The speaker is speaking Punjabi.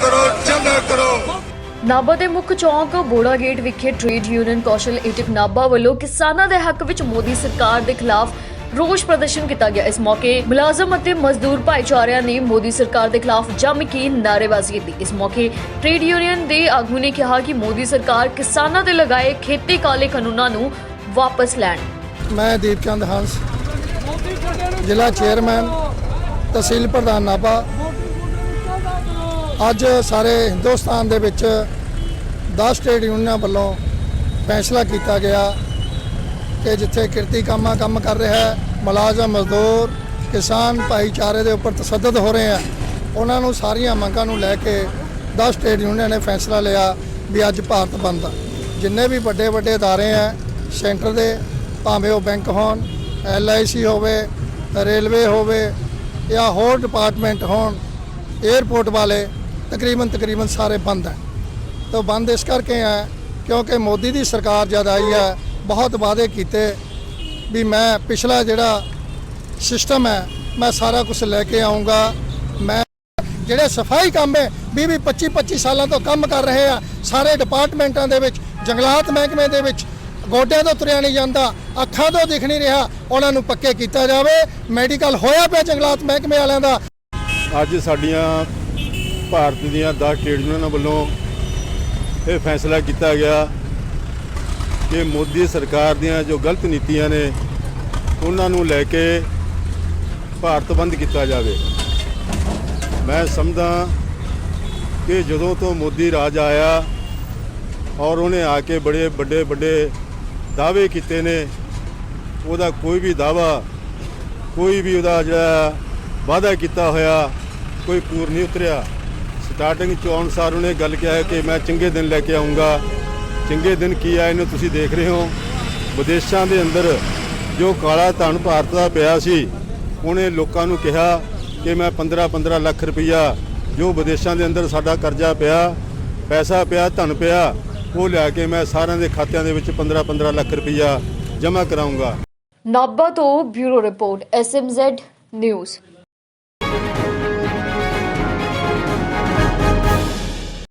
ਕਰੋ ਕਰੋ। ਨਾਭਾ ਦੇ ਮੁੱਖ ਚੌਂਕ ਬੋੜਾ ਗੇਟ ਵਿਖੇ trade union council AITUC Nabha ਵੱਲੋਂ ਕਿਸਾਨਾਂ ਦੇ ਹੱਕ ਵਿੱਚ ਮੋਦੀ ਸਰਕਾਰ ਦੇ ਖਿਲਾਫ ਰੋਸ ਪ੍ਰਦਰਸ਼ਨ ਕੀਤਾ ਗਿਆ। ਇਸ ਮੌਕੇ ਮੁਲਾਜ਼ਮ ਅਤੇ ਮਜ਼ਦੂਰ ਭਾਈਚਾਰਿਆਂ ਨੇ ਮੋਦੀ ਸਰਕਾਰ ਦੇ ਖਿਲਾਫ ਜੰਮ ਕੇ ਨਾਅਰੇਬਾਜ਼ੀ ਕੀਤੀ। ਇਸ ਮੌਕੇ ਟ੍ਰੇਡ ਯੂਨੀਅਨ ਦੇ ਆਗੂ ਨੇ ਕਿਹਾ ਕਿ ਮੋਦੀ ਸਰਕਾਰ ਕਿਸਾਨਾਂ ਤੇ ਲਗਾਏ ਖੇਤੀ ਕਾਲੇ ਕਾਨੂੰਨਾਂ ਨੂੰ ਵਾਪਸ ਲੈਣ। ਮੈਂ ਦੀਪ ਚੰਦ ਹੰਸ ਜ਼ਿਲ੍ਹਾ ਚੇਅਰਮੈਨ ਤਹਿਸੀਲ ਪ੍ਰਧਾਨ ਨਾਭਾ। ਅੱਜ ਸਾਰੇ ਹਿੰਦੁਸਤਾਨ ਦੇ ਵਿੱਚ 10 ਸਟੇਟ ਯੂਨੀਅਨਾਂ ਵੱਲੋਂ ਫੈਸਲਾ ਕੀਤਾ ਗਿਆ ਕਿ ਜਿੱਥੇ ਕਿਰਤੀ ਕਾਮਾ ਕੰਮ ਕਰ ਰਿਹਾ ਹੈ, ਮੁਲਾਜ਼ਮ, ਮਜ਼ਦੂਰ, ਕਿਸਾਨ ਭਾਈਚਾਰੇ ਦੇ ਉੱਪਰ ਤਸੱਦਦ ਹੋ ਰਹੇ ਆ, ਉਹਨਾਂ ਨੂੰ ਸਾਰੀਆਂ ਮੰਗਾਂ ਨੂੰ ਲੈ ਕੇ 10 ਸਟੇਟ ਯੂਨੀਅਨਾਂ ਨੇ ਫੈਸਲਾ ਲਿਆ ਵੀ ਅੱਜ ਭਾਰਤ ਬੰਦ ਆ। ਜਿੰਨੇ ਵੀ ਵੱਡੇ ਵੱਡੇ ادارے ਆ, ਸੈਂਟਰ ਦੇ, ਭਾਵੇਂ ਉਹ ਬੈਂਕ ਹੋਣ, ਐੱਲ ਆਈ ਸੀ ਹੋਵੇ, ਰੇਲਵੇ ਹੋਵੇ ਜਾਂ ਹੋਰ ਡਿਪਾਰਟਮੈਂਟ ਹੋਣ 에어ਪੋਰਟ ਵਾਲੇ ਤਕਰੀਬਨ ਤਕਰੀਬਨ ਸਾਰੇ ਬੰਦ ਹੈ। ਤਾਂ ਬੰਦ ਇਸ ਕਰਕੇ ਹੈ ਕਿਉਂਕਿ ਮੋਦੀ ਦੀ ਸਰਕਾਰ ਜਦ ਆਈ ਹੈ, ਬਹੁਤ ਵਾਅਦੇ ਕੀਤੇ ਵੀ ਮੈਂ ਪਿਛਲਾ ਜਿਹੜਾ ਸਿਸਟਮ ਹੈ, ਮੈਂ ਸਾਰਾ ਕੁਝ ਲੈ ਕੇ ਆਉਂਗਾ ਮੈਂ ਜਿਹੜੇ ਸਫ਼ਾਈ ਕੰਮ ਹੈ 20 20 25 25 ਸਾਲਾਂ ਤੋਂ ਕੰਮ ਕਰ ਰਹੇ ਆ, ਸਾਰੇ ਡਿਪਾਰਟਮੈਂਟਾਂ ਦੇ ਵਿੱਚ, ਜੰਗਲਾਤ ਮਹਿਕਮੇ ਦੇ ਵਿੱਚ, ਗੋਡਿਆਂ ਤੋਂ ਤੁਰਿਆ ਨਹੀਂ ਜਾਂਦਾ, ਅੱਖਾਂ ਤੋਂ ਦਿਖ ਨਹੀਂ ਰਿਹਾ, ਉਹਨਾਂ ਨੂੰ ਪੱਕੇ ਕੀਤਾ ਜਾਵੇ। ਮੈਡੀਕਲ ਹੋਇਆ ਪਿਆ ਜੰਗਲਾਤ ਮਹਿਕਮੇ ਵਾਲਿਆਂ ਦਾ। ਅੱਜ ਸਾਡੀਆਂ ਭਾਰਤ ਦੀਆਂ 10 ਟ੍ਰੇਡ ਯੂਨੀਅਨਾਂ ਵੱਲੋਂ ਇਹ ਫੈਸਲਾ ਕੀਤਾ ਗਿਆ ਕਿ ਮੋਦੀ ਸਰਕਾਰ ਦੀਆਂ ਜੋ ਗਲਤ ਨੀਤੀਆਂ ਨੇ, ਉਹਨਾਂ ਨੂੰ ਲੈ ਕੇ ਭਾਰਤ ਬੰਦ ਕੀਤਾ ਜਾਵੇ। ਮੈਂ ਸਮਝਦਾ ਕਿ ਜਦੋਂ ਤੋਂ ਮੋਦੀ ਰਾਜ ਆਇਆ ਔਰ ਉਹਨੇ ਆ ਕੇ ਬੜੇ ਵੱਡੇ ਵੱਡੇ ਦਾਅਵੇ ਕੀਤੇ ਨੇ, ਉਹਦਾ ਕੋਈ ਵੀ ਦਾਅਵਾ, ਕੋਈ ਵੀ ਉਹਦਾ ਜਿਹੜਾ ਵਾਅਦਾ ਕੀਤਾ ਹੋਇਆ, ਕੋਈ ਪੂਰ ਨਹੀਂ ਉਤਰਿਆ। ਸਟਾਰਟਿੰਗ ਚ ਆਉਣ ਸਾਰ ਉਹਨੇ ਗੱਲ ਕਿਹਾ ਹੈ ਕਿ ਮੈਂ ਚੰਗੇ ਦਿਨ ਲੈ ਕੇ ਆਉਂਗਾ ਚੰਗੇ ਦਿਨ ਕੀ ਆਏ ਨੇ ਤੁਸੀਂ ਦੇਖ ਰਹੇ ਹੋ? ਵਿਦੇਸ਼ਾਂ ਦੇ ਅੰਦਰ ਜੋ ਕਾਲਾ ਧਨ ਭਾਰਤ ਦਾ ਪਿਆ ਸੀ, ਉਹਨੇ ਲੋਕਾਂ ਨੂੰ ਕਿਹਾ ਕਿ ਮੈਂ 15-15 ਲੱਖ ਰੁਪਈਆ ਜੋ ਵਿਦੇਸ਼ਾਂ ਦੇ ਅੰਦਰ ਸਾਡਾ ਕਰਜ਼ਾ ਪਿਆ, ਪੈਸਾ ਪਿਆ, ਧਨ ਪਿਆ, ਉਹ ਲੈ ਕੇ ਮੈਂ ਸਾਰਿਆਂ ਦੇ ਖਾਤਿਆਂ ਦੇ ਵਿੱਚ 15-15 ਲੱਖ ਰੁਪਈਆ ਜਮ੍ਹਾਂ ਕਰਾਉਂਗਾ ਨਾਭਾ ਤੋਂ ਬਿਊਰੋ ਰਿਪੋਰਟ ਐਸਐਮਜ਼ੈਡ ਨਿਊਜ਼।